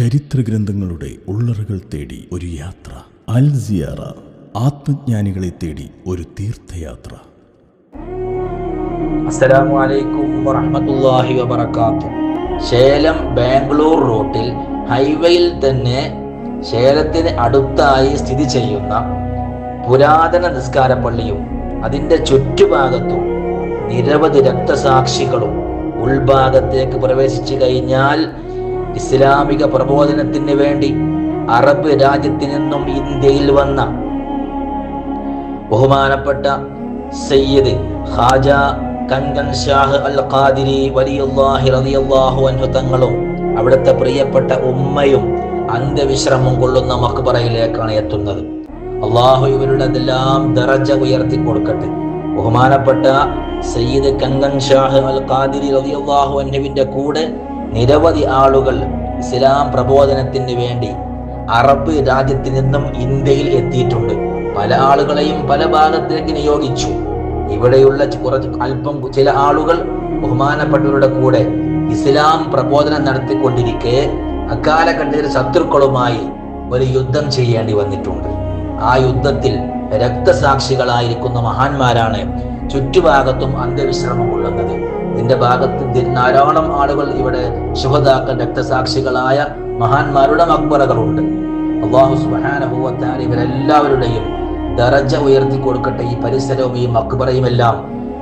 ചരിത്രഗ്രന്ഥങ്ങളുടെ ഉള്ളറുകൾ തേടി ഒരു യാത്ര. അൽ സിയാറ ആത്മജ്ഞാനികളെ തേടി ഒരു തീർത്ഥയാത്ര. അസ്സലാമു അലൈക്കും വറഹ്മത്തുള്ളാഹി ശേലം ബാംഗ്ലൂർ റൂട്ടിൽ ഹൈവേയിൽ തന്നെ ശേലത്തിന് അടുത്തായി സ്ഥിതി ചെയ്യുന്ന പുരാതന നിസ്കാര പള്ളിയും അതിന്റെ ചുറ്റുഭാഗത്തും നിരവധി രക്തസാക്ഷികളും ഉൾഭാഗത്തേക്ക് പ്രവേശിച്ചു കഴിഞ്ഞാൽ ഇസ്ലാമിക പ്രബോധനത്തിന് വേണ്ടി അറബ് രാജ്യത്തു നിന്നും ഇന്ത്യയിൽ വന്ന ബഹുമാനപ്പെട്ട സയ്യിദ് ഹാജ കങ്കൻ ഷാഹ് അൽ ഖാദിരി വലിയല്ലാഹി റളിയല്ലാഹു അൻഹു തങ്ങളും അവിടുത്തെ പ്രിയപ്പെട്ട ഉമ്മയും അന്ത്യവിശ്രമം കൊള്ളുന്ന മക്ബറയിലേക്കാണ് എത്തുന്നത്. അള്ളാഹു ഇവരുടെതെല്ലാം ദറജ ഉയർത്തി കൊടുക്കട്ടെ. ബഹുമാനപ്പെട്ട സയ്യിദ് കങ്കൻ ഷാഹ് അൽ ഖാദിരി റളിയല്ലാഹു അൻഹുവിന്റെ കൂടെ നിരവധി ആളുകൾ ഇസ്ലാം പ്രബോധനത്തിന് വേണ്ടി അറബ് രാജ്യത്ത് നിന്നും ഇന്ത്യയിൽ എത്തിയിട്ടുണ്ട്. പല ആളുകളെയും പല ഭാഗത്തേക്ക് നിയോഗിച്ചു. ഇവിടെയുള്ള കുറച്ച് അല്പം ചില ആളുകൾ ബഹുമാനപ്പെട്ടവരുടെ കൂടെ ഇസ്ലാം പ്രബോധനം നടത്തിക്കൊണ്ടിരിക്കെ അക്കാലഘട്ടത്തിൽ ശത്രുക്കളുമായി ഒരു യുദ്ധം ചെയ്യേണ്ടി വന്നിട്ടുണ്ട്. ആ യുദ്ധത്തിൽ രക്തസാക്ഷികളായിരിക്കുന്ന മഹാന്മാരാണ് ചുറ്റുഭാഗത്തും അന്ത്യവിശ്രമം കൊള്ളുന്നത്. ഇതിന്റെ ഭാഗത്ത് ധാരാളം ആളുകൾ ഇവിടെ ശുഹതാക്കൾ രക്തസാക്ഷികളായ മഹാന്മാരുടെ മക്ബറകളുണ്ട്. അള്ളാഹു സുബാനുഭവത്താൽ ഇവരെല്ലാവരുടെയും ദറജ ഉയർത്തി കൊടുക്കട്ടെ ഈ പരിസരവും ഈ മക്ബറയും എല്ലാം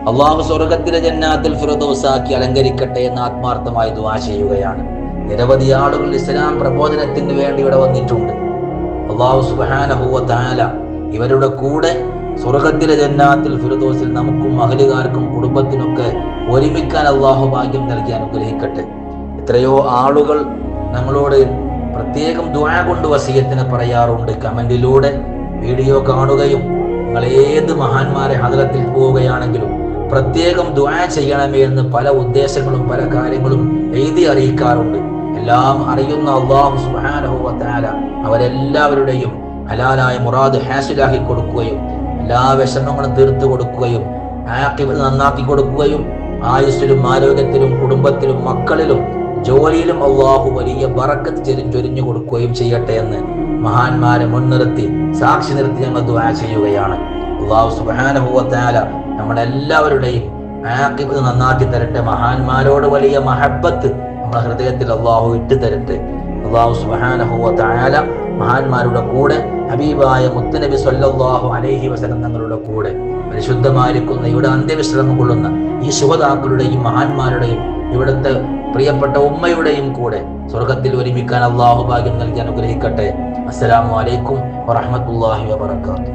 അള്ളാഹു സ്വർഗത്തിലെ ജന്നാത്തിൽ ഫിറദോസാക്കി അലങ്കരിക്കട്ടെ എന്ന് ആത്മാർത്ഥമായി ദുവാ ചെയ്യുകയാണ്. നിരവധി ആളുകൾ ഇസ്ലാം പ്രബോധനത്തിന് വേണ്ടി ഇവിടെ വന്നിട്ടുണ്ട്. അള്ളാഹു സുബാനഹുവത്താല ഇവരുടെ കൂടെ സ്വർഗത്തിലെ ജന്നാത്തിൽ ഫിറദോസിൽ നമുക്കും മഹലുകാർക്കും കുടുംബത്തിനൊക്കെ ഒരുമിക്കാൻ അള്ളാഹു ഭാഗ്യം നൽകി അനുഗ്രഹിക്കട്ടെ. എത്രയോ ആളുകൾ നമ്മളോട് പ്രത്യേകം ദ്വാ കൊണ്ട് വസീയത്തിന് പറയാറുണ്ട്. കമന്റിലൂടെ വീഡിയോ കാണുകയും നിങ്ങൾ ഏത് മഹാന്മാരെ ഹദരത്തിൽ പോവുകയാണെങ്കിലും പ്രത്യേകം ദ്വാ ചെയ്യണമേ എന്ന് പല ഉദ്ദേശങ്ങളും പല കാര്യങ്ങളും എഴുതി അറിയിക്കാറുണ്ട്. എല്ലാം അറിയുന്ന അള്ളാഹു സുബാനഹുവത്താല അവരെല്ലാവരുടെയും ഹലാലായ മുറാദ് ഹാസിലാക്കി കൊടുക്കുകയും എല്ലാ വിഷമങ്ങളും തീർത്തു കൊടുക്കുകയും ആക്കിബത്ത് നന്നാക്കി കൊടുക്കുകയും ആയുസ്സിലും ആരോഗ്യത്തിലും കുടുംബത്തിലും മക്കളിലും ജോലിയിലും അള്ളാഹു വലിയ ബറക്കത്ത് ചെരിഞ്ചൊരിഞ്ഞു കൊടുക്കുകയും ചെയ്യട്ടെ എന്ന് മഹാന്മാരെ മുൻനിർത്തി സാക്ഷി നിർത്തി ഞങ്ങൾ ദുആ ചെയ്യുകയാണ്. അള്ളാഹു സുബാനുഭവത്താല നമ്മളെല്ലാവരുടെയും ആക്കിബ് നന്നാക്കി തരട്ടെ. മഹാന്മാരോട് വലിയ മഹബത്ത് നമ്മുടെ ഹൃദയത്തിൽ അള്ളാഹു ഇട്ടു തരട്ടെ അള്ളാഹു സുബാനഹുവത്താല മഹാന്മാരുടെ കൂടെ ഹബീബായ മുത്തനബി സല്ലല്ലാഹു അലൈഹി വസല്ലം തങ്ങളുടെ കൂടെ പരിശുദ്ധമായിരിക്കുന്ന ഇവിടെ അന്ത്യവിശ്രമം കൊള്ളുന്ന ഈ ശുഭതാക്കളുടെയും മഹാന്മാരുടെയും ഇവിടുത്തെ പ്രിയപ്പെട്ട ഉമ്മയുടെയും കൂടെ സ്വർഗത്തിൽ ഒരുമിക്കാൻ അള്ളാഹു ഭാഗ്യം നൽകി അനുഗ്രഹിക്കട്ടെ. അസ്സലാമു അലൈക്കും വറഹ്മത്തുള്ളാഹി വബറകാതുഹു.